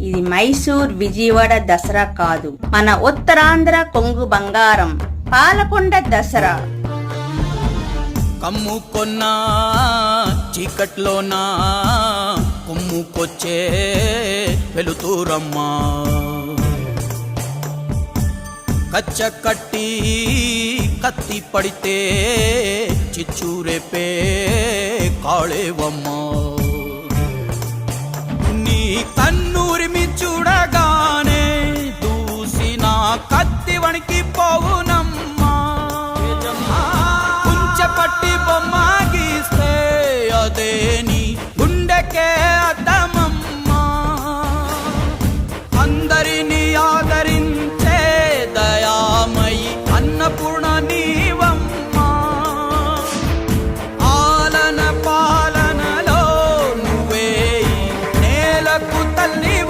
ఇది మైసూర్ విజయవాడ దసరా కాదు. మన ఉత్తరాంధ్ర కొంగు బంగారం పాలకొండ దసరా. కమ్ముకొన్నా చీకట్లోనా కొమ్ముకొచ్చే వెలుతూరమ్మా. కచ్చ కట్టి కత్తి పడితే చిచ్చూరేపే కాళేవమ్మా నీ కన్ పనికి పోవునమ్మా. కుంచెపట్టి బొమ్మ గీస్తే అదేని గుండెకే అద్దమమ్మా అందరినీ ఆదరించే దయామయి అన్నపూర్ణ నీ